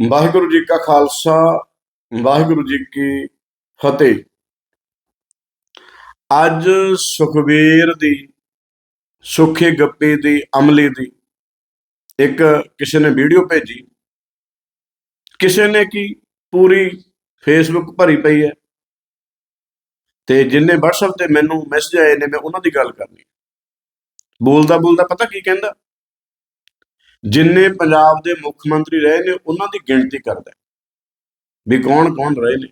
ਵਾਹਿਗੁਰੂ ਜੀ ਕਾ ਖਾਲਸਾ, ਵਾਹਿਗੁਰੂ ਜੀ ਕੀ ਫਤਿਹ। ਅੱਜ ਸੁਖਬੀਰ ਦੀ, ਸੁਖੇ ਗੱਪੇ ਦੀ, ਅਮਲੀ ਦੀ ਇੱਕ ਕਿਸੇ ਨੇ ਵੀਡੀਓ ਭੇਜੀ। ਕਿਸੇ ਨੇ ਕੀ ਪੂਰੀ ਫੇਸਬੁੱਕ ਭਰੀ ਪਈ ਹੈ। ਤੇ ਜਿੰਨੇ WhatsApp ਤੇ ਮੈਨੂੰ ਮੈਸੇਜ ਆਏ ਨੇ, ਮੈਂ ਉਹਨਾਂ ਦੀ ਗੱਲ ਕਰਨੀ ਬੋਲਦਾ ਬੋਲਦਾ ਪਤਾ ਕੀ ਕਹਿੰਦਾ? ਜਿੰਨੇ ਪੰਜਾਬ ਦੇ ਮੁੱਖ ਮੰਤਰੀ ਰਹੇ ਨੇ, ਉਹਨਾਂ ਦੀ ਗਿਣਤੀ ਕਰਦਾ ਵੀ ਕੌਣ ਕੌਣ ਰਹੇ ਨੇ।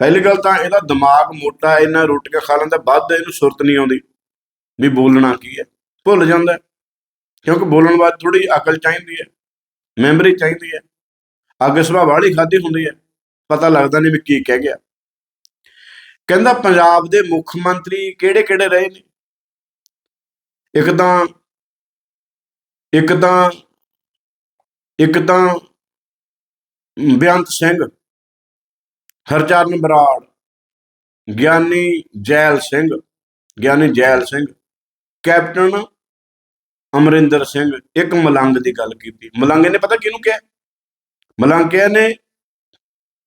ਪਹਿਲੀ ਗੱਲ ਤਾਂ ਇਹਦਾ ਦਿਮਾਗ ਮੋਟਾ, ਇਹਨਾਂ ਰੋਟੀਆਂ ਖਾ ਲੈਂਦਾ, ਵੱਧ ਇਹਨੂੰ ਸੁਰਤ ਨਹੀਂ ਆਉਂਦੀ। ਵੀ ਬੋਲਣਾ ਕੀ ਹੈ? ਭੁੱਲ ਜਾਂਦਾ ਕਿਉਂਕਿ ਬੋਲਣ ਬਾਅਦ ਥੋੜੀ ਅਕਲ ਚਾਹੀਦੀ ਹੈ, ਮੈਮਰੀ ਚਾਹੀਦੀ ਹੈ। ਅੱਗੇ ਸੁਭਾਅ ਵਾਲੀ ਖਾਦੀ ਹੁੰਦੀ ਹੈ, ਪਤਾ ਲੱਗਦਾ ਨਹੀਂ ਵੀ ਕੀ ਕਹਿ ਗਿਆ। ਕਹਿੰਦਾ, ਪੰਜਾਬ ਦੇ ਮੁੱਖ ਮੰਤਰੀ ਕਿਹੜੇ ਕਿਹੜੇ ਰਹੇ ਨੇ? ਇੱਕ ਤਾਂ ਇੱਕ ਤਾਂ ਇੱਕ ਤਾਂ ਬੇਅੰਤ ਸਿੰਘ, ਹਰਚਰਨ ਬਰਾੜ, ਗਿਆਨੀ ਜੈਲ ਸਿੰਘ, ਗਿਆਨੀ ਜੈਲ ਸਿੰਘ, ਕੈਪਟਨ ਅਮਰਿੰਦਰ ਸਿੰਘ, ਇੱਕ ਮਲੰਗ ਦੀ ਗੱਲ ਕੀਤੀ। ਮਲੰਗ ਨੇ ਪਤਾ ਕਿਹਨੂੰ ਕਿਹਾ? ਮਲੰਗ ਕਿਹਾ ਨੇ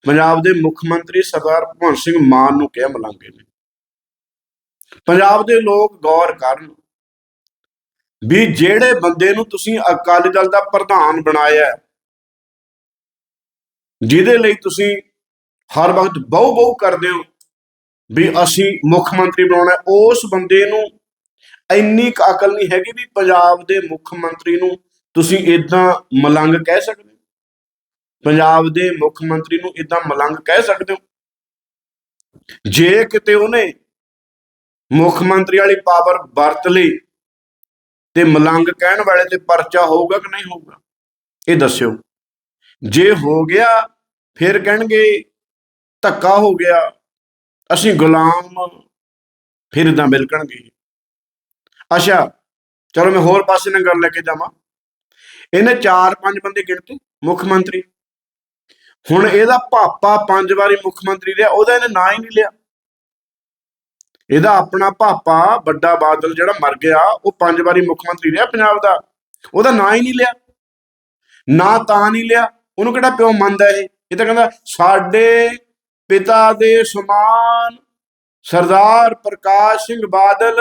ਪੰਜਾਬ ਦੇ ਮੁੱਖ ਮੰਤਰੀ ਸਰਦਾਰ ਭਗਵੰਤ ਸਿੰਘ ਮਾਨ ਨੂੰ ਕਿਹਾ ਮਲੰਗੇ ਨੇ ਪੰਜਾਬ ਦੇ ਲੋਕ ਗੌਰ ਕਰਨ ਵੀ ਜਿਹੜੇ ਬੰਦੇ ਨੂੰ ਤੁਸੀਂ ਅਕਾਲੀ ਦਲ ਦਾ ਪ੍ਰਧਾਨ ਬਣਾਇਆ ਜਿਹਦੇ ਲਈ ਤੁਸੀਂ ਹਰ ਵਕਤ ਬਹੁ ਬਹੁ ਕਰਦੇ ਹੋ, ਵੀ ਅਸੀਂ ਮੁੱਖ ਮੰਤਰੀ ਬਣਾਉਣਾ ਉਸ ਬੰਦੇ ਨੂੰ ਇੰਨੀ ਕੁ ਅਕਲ ਨਹੀਂ ਹੈਗੀ ਵੀ ਪੰਜਾਬ ਦੇ ਮੁੱਖ ਮੰਤਰੀ ਨੂੰ ਤੁਸੀਂ ਇਦਾਂ ਮਲੰਗ ਕਹਿ ਸਕਦੇ ਹੋ। ਪੰਜਾਬ ਦੇ ਮੁੱਖ ਮੰਤਰੀ ਨੂੰ ਇਦਾਂ ਮਲੰਗ ਕਹਿ ਸਕਦੇ ਹੋ। ਜੇ ਕਿਤੇ ਉਹਨੇ ਮੁੱਖ ਮੰਤਰੀ ਵਾਲੀ ਪਾਵਰ ਵਰਤ ਲਈ ਤੇ ਮਲੰਗ ਕਹਿਣ ਵਾਲੇ ਤੇ ਪਰਚਾ ਹੋਊਗਾ ਕਿ ਨਹੀਂ ਹੋਊਗਾ? ਇਹ ਦੱਸਿਓ। ਜੇ ਹੋ ਗਿਆ, ਫਿਰ ਕਹਿਣਗੇ, ਧੱਕਾ ਹੋ ਗਿਆ, ਅਸੀਂ ਗੁਲਾਮ ਫਿਰ ਇਦਾਂ ਮਿਲਕਣਗੇ। ਅੱਛਾ, ਚਲੋ ਮੈਂ ਹੋਰ ਪਾਸੇ ਨਾਲ ਗੱਲ ਲੈ ਕੇ ਜਾਵਾਂ। ਇਹਨੇ ਚਾਰ ਪੰਜ ਬੰਦੇ ਗਿਣਤੇ, ਮੁੱਖ ਮੰਤਰੀ। ਹੁਣ ਇਹਦਾ ਭਾਪਾ ਪੰਜ ਵਾਰੀ ਮੁੱਖ ਮੰਤਰੀ ਰਿਹਾ, ਉਹਦਾ ਇਹਨੇ ਨਾਂ ਹੀ ਨਹੀਂ ਲਿਆ। ਇਹਦਾ ਆਪਣਾ ਭਾਪਾ ਵੱਡਾ ਬਾਦਲ ਜਿਹੜਾ ਮਰ ਗਿਆ, ਉਹ ਪੰਜ ਵਾਰੀ ਮੁੱਖ ਮੰਤਰੀ ਰਿਹਾ ਪੰਜਾਬ ਦਾ। ਉਹਦਾ ਨਾਂ ਹੀ ਨਹੀਂ ਲਿਆ। ਨਾਂ ਤਾਂ ਨਹੀਂ ਲਿਆ। ਉਹਨੂੰ ਕਿਹੜਾ ਪਿਓ ਮੰਨਦਾ ਇਹ? ਇਹ ਤਾਂ ਕਹਿੰਦਾ, ਸਾਡੇ ਪਿਤਾ ਦੇ ਸਮਾਨ ਸਰਦਾਰ ਪ੍ਰਕਾਸ਼ ਸਿੰਘ ਬਾਦਲ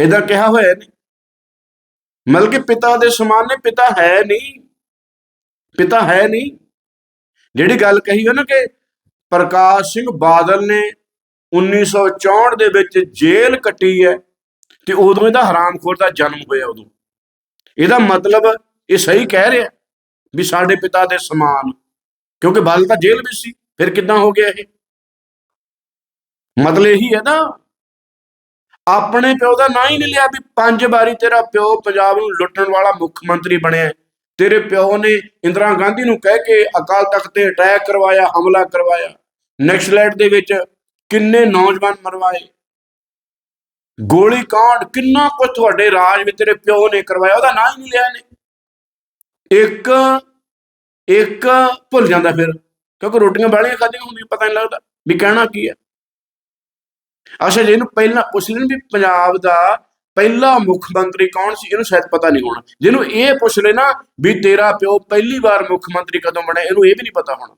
ਇਹਦਾ ਕਿਹਾ ਹੋਇਆ ਨਹੀਂ। ਮਤਲਬ ਕਿ ਪਿਤਾ ਦੇ ਸਮਾਨ ਨੇ, ਪਿਤਾ ਹੈ ਨਹੀਂ। ਪਿਤਾ ਹੈ ਨਹੀਂ। ਜਿਹੜੀ ਗੱਲ ਕਹੀ ਉਹ ਨਾ ਕਿ ਪ੍ਰਕਾਸ਼ ਸਿੰਘ ਬਾਦਲ ਨੇ 1964 ਦੇ ਵਿੱਚ ਜੇਲ੍ਹ ਕੱਟੀ ਹੈ ਤੇ ਉਦੋਂ ਇਹਦਾ ਹਰਾਮਖੋਰ ਦਾ ਜਨਮ ਹੋਇਆ ਉਦੋਂ। ਇਹਦਾ ਮਤਲਬ ਇਹ ਸਹੀ ਕਹਿ ਰਿਹਾ ਵੀ ਸਾਡੇ ਪਿਤਾ ਦੇ ਸਮਾਨ, ਕਿਉਂਕਿ ਬਲ ਤਾਂ ਜੇਲ੍ਹ ਵਿੱਚ ਸੀ, ਫਿਰ ਕਿੱਦਾਂ ਹੋ ਗਿਆ ਇਹ? ਮਤਲਬ ਇਹੀ ਹੈ ਨਾ, ਆਪਣੇ ਪਿਓ ਦਾ ਨਾਂ ਹੀ ਨਹੀਂ ਲਿਆ ਵੀ ਪੰਜ ਵਾਰੀ ਤੇਰਾ ਪਿਓ ਪੰਜਾਬ ਨੂੰ ਲੁੱਟਣ ਵਾਲਾ ਮੁੱਖ ਮੰਤਰੀ ਬਣਿਆ ਤੇਰੇ ਪਿਓ ਨੇ ਇੰਦਰਾ ਗਾਂਧੀ ਨੂੰ ਕਹਿ ਕੇ ਅਕਾਲ ਤਖਤ ਤੇ ਅਟੈਕ ਕਰਵਾਇਆ, ਹਮਲਾ ਕਰਵਾਇਆ। ਨੈਕਸਲੈਟ ਦੇ ਵਿੱਚ ਕਿੰਨੇ ਨੌਜਵਾਨ ਮਰਵਾਏ? ਗੋਲੀ ਕਾਂਡ, ਕਿੰਨਾ ਕੁਝ ਤੁਹਾਡੇ ਰਾਜ ਵਿੱਚ ਤੇਰੇ ਪਿਓ ਨੇ ਕਰਵਾਇਆ, ਉਹਦਾ ਨਾਂ ਹੀ ਨਹੀਂ ਲਿਆ ਨੇ ਇੱਕ ਇੱਕ ਭੁੱਲ ਜਾਂਦਾ ਫਿਰ, ਕਿਉਂਕਿ ਰੋਟੀਆਂ ਬਾਲੀਆਂ ਖਾਧੀਆਂ ਹੁੰਦੀਆਂ, ਪਤਾ ਨਹੀਂ ਲੱਗਦਾ ਵੀ ਕਹਿਣਾ ਕੀ ਹੈ। ਅੱਛਾ, ਜੇ ਇਹਨੂੰ ਪਹਿਲਾਂ ਪੁੱਛ ਲੈਣ ਵੀ ਪੰਜਾਬ ਦਾ ਪਹਿਲਾ ਮੁੱਖ ਮੰਤਰੀ ਕੌਣ ਸੀ, ਇਹਨੂੰ ਸ਼ਾਇਦ ਪਤਾ ਨਹੀਂ ਹੋਣਾ। ਜਿਹਨੂੰ ਇਹ ਪੁੱਛ ਲੈ ਨਾ ਵੀ ਤੇਰਾ ਪਿਓ ਪਹਿਲੀ ਵਾਰ ਮੁੱਖ ਮੰਤਰੀ ਕਦੋਂ ਬਣਿਆ ਇਹਨੂੰ ਇਹ ਵੀ ਨਹੀਂ ਪਤਾ ਹੋਣਾ।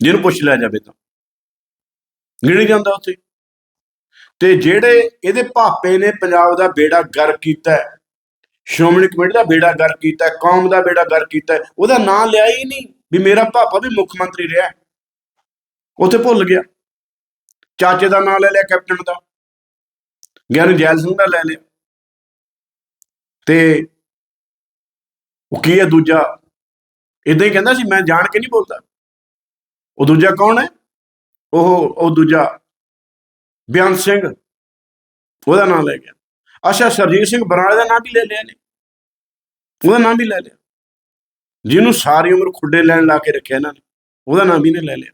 ਜਿਹਨੂੰ ਪੁੱਛ ਲਿਆ ਜਾਵੇ ਤਾਂ। ਗਿਣੀ ਜਾਂਦਾ ਉੱਥੇ। ਤੇ ਜਿਹੜੇ ਇਹਦੇ ਭਾਪੇ ਨੇ ਪੰਜਾਬ ਦਾ ਬੇੜਾ ਗਰ ਕੀਤਾ ਸ਼੍ਰੋਮਣੀ ਕਮੇਟੀ ਦਾ ਬੇੜਾ ਗਰ ਕੀਤਾ ਕੌਮ ਦਾ ਬੇੜਾ ਗਰ ਕੀਤਾ ਉਹਦਾ ਨਾਂ ਲਿਆ ਹੀ ਨਹੀਂ ਵੀ ਮੇਰਾ ਭਾਪਾ ਵੀ ਮੁੱਖ ਮੰਤਰੀ ਰਿਹਾ ਉੱਥੇ ਭੁੱਲ ਗਿਆ। ਚਾਚੇ ਦਾ ਨਾਂ ਲੈ ਲਿਆ, ਕੈਪਟਨ ਦਾ। ਗਿਆਨੀ ਜੈਲ ਸਿੰਘ ਦਾ ਲੈ ਲਿਆ। ਤੇ ਉਹ ਕੀ ਹੈ ਦੂਜਾ? ਇਦਾਂ ਹੀ ਕਹਿੰਦਾ ਸੀ, ਮੈਂ ਜਾਣ ਕੇ ਨਹੀਂ ਬੋਲਦਾ। ਉਹ ਦੂਜਾ ਕੌਣ ਹੈ? ਉਹ ਉਹ ਦੂਜਾ ਬਿਆਨ ਸਿੰਘ, ਉਹਦਾ ਨਾਮ ਲੈ ਗਿਆ। ਅੱਛਾ, ਸਰਜੀਤ ਸਿੰਘ ਬਰਾੜੇ ਦਾ ਨਾਮ ਵੀ ਲੈ ਲਿਆ ਨੇ ਉਹਦਾ ਨਾਮ ਵੀ ਲੈ ਲਿਆ। ਜਿਹਨੂੰ ਸਾਰੀ ਉਮਰ ਖੁੱਡੇ ਲੈਣ ਲਾ ਕੇ ਰੱਖਿਆ ਇਹਨਾਂ ਨੇ, ਉਹਦਾ ਨਾਮ ਵੀ ਨੇ ਲੈ ਲਿਆ।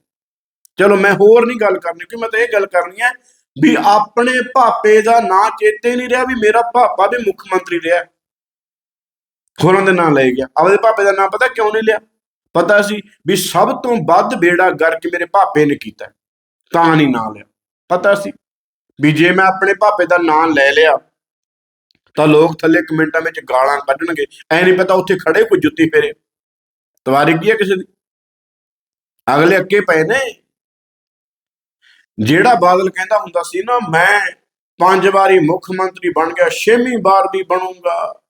ਚਲੋ, ਮੈਂ ਹੋਰ ਨਹੀਂ ਗੱਲ ਕਰਨੀ ਕਿ ਮੈਂ ਤਾਂ ਇਹ ਗੱਲ ਕਰਨੀ ਹੈ ਵੀ ਆਪਣੇ ਭਾਪੇ ਦਾ ਨਾਂ ਚੇਤੇ ਨਹੀਂ ਰਿਹਾ ਵੀ ਮੇਰਾ ਭਾਪਾ ਵੀ ਮੁੱਖ ਮੰਤਰੀ ਰਿਹਾ। ਹੋਰਾਂ ਦੇ ਨਾਂ ਲੈ ਗਿਆ। ਆਪਦੇ ਭਾਪੇ ਦਾ ਨਾਂ ਪਤਾ ਕਿਉਂ ਨਹੀਂ ਲਿਆ? ਪਤਾ ਸੀ ਵੀ ਸਭ ਤੋਂ ਵੱਧ ਬੇੜਾ ਗਰਕ ਮੇਰੇ ਭਾਪੇ ਨੇ ਕੀਤਾ। ਤਾਂ ਨਹੀਂ ਨਾਂ ਲਿਆ। ਪਤਾ ਸੀ ਵੀ ਜੇ ਮੈਂ ਆਪਣੇ ਭਾਪੇ ਦਾ ਨਾਂ ਲੈ ਲਿਆ, ਤਾਂ ਲੋਕ ਥੱਲੇ ਕਮੈਂਟਾਂ ਵਿੱਚ ਗਾਲਾਂ ਕੱਢਣਗੇ। ਐ ਨਹੀਂ ਪਤਾ ਉੱਥੇ ਖੜੇ ਕੋਈ ਜੁੱਤੀ ਫੇਰੇ। ਤਵਾਰੀ ਕੀ ਹੈ ਕਿਸੇ ਦੀ? ਅਗਲੇ ਅੱਕੇ ਪਏ ਨੇ। ਜਿਹੜਾ ਬਾਦਲ ਕਹਿੰਦਾ ਹੁੰਦਾ ਸੀ ਨਾ, ਮੈਂ ਪੰਜ ਵਾਰੀ ਮੁੱਖ ਮੰਤਰੀ ਬਣ ਗਿਆ, ਛੇਵੀਂ ਵਾਰ ਵੀ ਬਣੂੰਗਾ।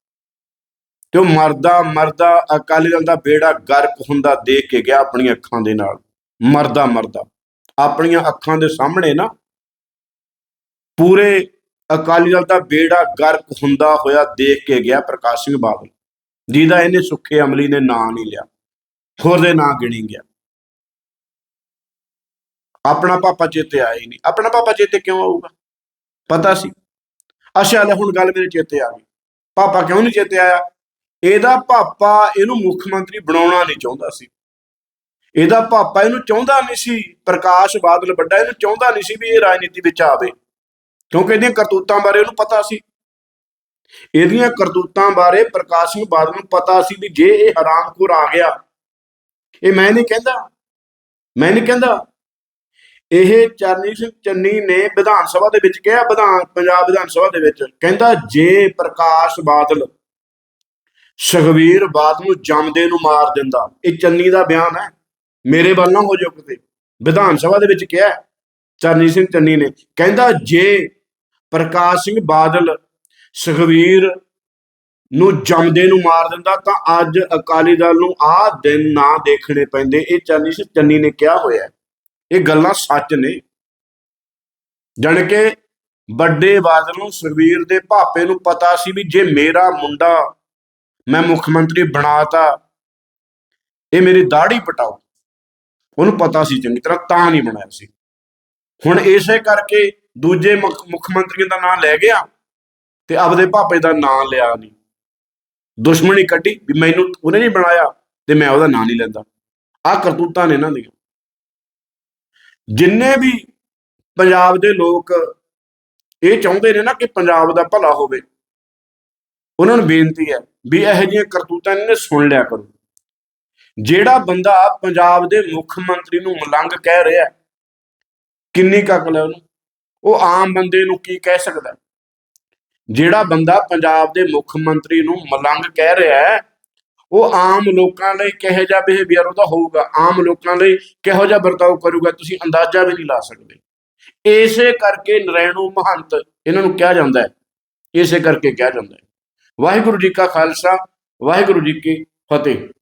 ਤੇ ਉਹ ਮਰਦਾ ਮਰਦਾ ਅਕਾਲੀ ਦਲ ਦਾ ਬੇੜਾ ਗਰਕ ਹੁੰਦਾ ਦੇਖ ਕੇ ਗਿਆ ਆਪਣੀਆਂ ਅੱਖਾਂ ਦੇ ਨਾਲ। ਮਰਦਾ ਮਰਦਾ। ਆਪਣੀਆਂ ਅੱਖਾਂ ਦੇ ਸਾਹਮਣੇ ਨਾ ਪੂਰੇ ਅਕਾਲੀ ਦਲ ਦਾ ਬੇੜਾ ਗਰਕ ਹੁੰਦਾ ਹੋਇਆ ਦੇਖ ਕੇ ਗਿਆ ਪ੍ਰਕਾਸ਼ ਸਿੰਘ ਬਾਦਲ। ਜਿਹਦਾ ਇਹਨੇ ਸੁੱਖੇ ਅਮਲੀ ਨੇ ਨਾਂ ਨਹੀਂ ਲਿਆ, ਹੋਰ ਦੇ ਨਾਂ ਗਿਣੀ ਗਿਆ। ਆਪਣਾ ਪਾਪਾ ਚੇਤੇ ਆਇਆ ਹੀ ਨਹੀਂ। ਆਪਣਾ ਪਾਪਾ ਚੇਤੇ ਕਿਉਂ ਆਊਗਾ? ਪਤਾ ਸੀ। ਅੱਛਾ, ਲੈ ਹੁਣ ਗੱਲ ਮੇਰੇ ਚੇਤੇ ਆ ਗਈ। ਪਾਪਾ ਕਿਉਂ ਨਹੀਂ ਚੇਤੇ ਆਇਆ? ਇਹਦਾ ਪਾਪਾ ਇਹਨੂੰ ਮੁੱਖ ਮੰਤਰੀ ਬਣਾਉਣਾ ਨਹੀਂ ਚਾਹੁੰਦਾ ਸੀ। ਇਹਦਾ ਪਾਪਾ ਇਹਨੂੰ ਚਾਹੁੰਦਾ ਨਹੀਂ ਸੀ, ਪ੍ਰਕਾਸ਼ ਬਾਦਲ ਵੱਡਾ, ਇਹਨੂੰ ਚਾਹੁੰਦਾ ਨਹੀਂ ਸੀ ਵੀ ਇਹ ਰਾਜਨੀਤੀ ਵਿੱਚ ਆਵੇ। ਕਿਉਂਕਿ ਇਹਦੀਆਂ ਕਰਤੂਤਾਂ ਬਾਰੇ ਉਹਨੂੰ ਪਤਾ ਸੀ। ਇਹਦੀਆਂ ਕਰਤੂਤਾਂ ਬਾਰੇ ਪ੍ਰਕਾਸ਼ ਸਿੰਘ ਬਾਦਲ ਨੂੰ ਪਤਾ ਸੀ ਵੀ ਜੇ ਇਹ ਹਰਾਮਖੋਰ ਆ ਗਿਆ, ਇਹ ਮੈਂ ਨਹੀਂ ਕਹਿੰਦਾ, ਮੈਂ ਨਹੀਂ ਕਹਿੰਦਾ। ਇਹ ਚਰਨੀ ਸਿੰਘ ਚੰਨੀ ਨੇ ਵਿਧਾਨ ਸਭਾ ਦੇ ਵਿੱਚ ਕਿਹਾ, ਵਿਧਾਨ, ਪੰਜਾਬ ਵਿਧਾਨ ਸਭਾ ਦੇ ਵਿੱਚ, ਕਹਿੰਦਾ ਜੇ ਪ੍ਰਕਾਸ਼ ਬਾਦਲ ਸੁਖਵੀਰ ਬਾਦਲ ਨੂੰ ਜੰਮਦੇ ਨੂੰ ਮਾਰ ਦਿੰਦਾ, ਇਹ ਚੰਨੀ ਦਾ ਬਿਆਨ ਹੈ। ਮੇਰੇ ਵੱਲ ਨਾ ਹੋ ਜਾਓ ਕਿਤੇ। ਵਿਧਾਨ ਸਭਾ ਦੇ ਵਿੱਚ ਕਿਹਾ ਚਰਨੀ ਸਿੰਘ ਚੰਨੀ ਨੇ, ਕਹਿੰਦਾ ਜੇ ਪ੍ਰਕਾਸ਼ ਸਿੰਘ ਬਾਦਲ ਸੁਖਵੀਰ ਨੂੰ ਜੰਮਦੇ ਨੂੰ ਮਾਰ ਦਿੰਦਾ ਤਾਂ ਅੱਜ ਅਕਾਲੀ ਦਲ ਨੂੰ ਆਹ ਦਿਨ ਨਾ ਦੇਖਣੇ ਪੈਂਦੇ। ਇਹ ਚਰਨੀ ਸਿੰਘ ਚੰਨੀ ਨੇ ਕਿਹਾ ਹੋਇਆ ਇਹ ਗੱਲਾਂ ਸੱਚ ਨੇ। ਜਾਣ ਕੇ ਵੱਡੇ ਬਾਦਲ ਨੂੰ ਸੁਖਵੀਰ ਦੇ ਭਾਪੇ ਨੂੰ ਪਤਾ ਸੀ ਵੀ ਜੇ ਮੇਰਾ ਮੁੰਡਾ ਮੈਂ ਮੁੱਖ ਮੰਤਰੀ ਬਣਾਤਾ, ਇਹ ਮੇਰੀ ਦਾੜੀ ਪਟਾਓ ਉਹਨੂੰ ਪਤਾ ਸੀ ਚੰਗੀ ਤਰ੍ਹਾਂ, ਤਾਂ ਨਹੀਂ ਬਣਾਇਆ ਸੀ। ਹੁਣ ਇਸੇ ਕਰਕੇ ਦੂਜੇ ਮੁੱਖ ਮੁੱਖ ਮੰਤਰੀਆਂ ਦਾ ਨਾਂ ਲੈ ਗਿਆ ਤੇ ਆਪਦੇ ਭਾਪੇ ਦਾ ਨਾਂ ਲਿਆ ਨਹੀਂ। ਦੁਸ਼ਮਣੀ ਕੱਢੀ ਵੀ ਮੈਨੂੰ ਉਹਨੇ ਨਹੀਂ ਬਣਾਇਆ ਤੇ ਮੈਂ ਉਹਦਾ ਨਾਂ ਨਹੀਂ ਲੈਂਦਾ। ਆਹ ਕਰਤੂਤਾਂ ਨੇ ਇਹਨਾਂ ਦੀਆਂ। ਜਿੰਨੇ ਵੀ ਪੰਜਾਬ ਦੇ ਲੋਕ ਇਹ ਚਾਹੁੰਦੇ ਨੇ ਨਾ ਕਿ ਪੰਜਾਬ ਦਾ ਭਲਾ ਹੋਵੇ, ਉਹਨਾਂ ਨੂੰ ਬੇਨਤੀ ਹੈ ਵੀ ਇਹੋ ਜਿਹੀਆਂ ਕਰਤੂਤਾਂ ਇਹਨਾਂ ਨੇ ਸੁਣ ਲਿਆ ਕਰੋ। ਜਿਹੜਾ ਬੰਦਾ ਪੰਜਾਬ ਦੇ ਮੁੱਖ ਮੰਤਰੀ ਨੂੰ ਮਲੰਗ ਕਹਿ ਰਿਹਾ ਕਿੰਨੀ ਕੁ ਹੈ ਉਹਨੂੰ? ਉਹ ਆਮ ਬੰਦੇ ਨੂੰ ਕੀ ਕਹਿ ਸਕਦਾ? ਜਿਹੜਾ ਬੰਦਾ ਪੰਜਾਬ ਦੇ ਮੁੱਖ ਮੰਤਰੀ ਨੂੰ ਮਲੰਗ ਕਹਿ ਰਿਹਾ ਹੈ, ਉਹ ਆਮ ਲੋਕਾਂ ਲਈ ਕਿਹੋ ਜਿਹਾ ਬਿਹੇਵੀਅਰ ਉਹਦਾ ਹੋਊਗਾ? ਆਮ ਲੋਕਾਂ ਲਈ ਕਿਹੋ ਜਿਹਾ ਵਰਤਾਓ ਕਰੂਗਾ? ਤੁਸੀਂ ਅੰਦਾਜ਼ਾ ਵੀ ਨਹੀਂ ਲਾ ਸਕਦੇ। ਇਸੇ ਕਰਕੇ ਨਰੈਣੂ ਮਹੰਤ ਇਹਨਾਂ ਨੂੰ ਕਿਹਾ ਜਾਂਦਾ ਹੈ। ਇਸੇ ਕਰਕੇ ਕਿਹਾ ਜਾਂਦਾ ਹੈ। ਵਾਹਿਗੁਰੂ ਜੀ ਕਾ ਖਾਲਸਾ, ਵਾਹਿਗੁਰੂ ਜੀ ਕੀ ਫਤਿਹ।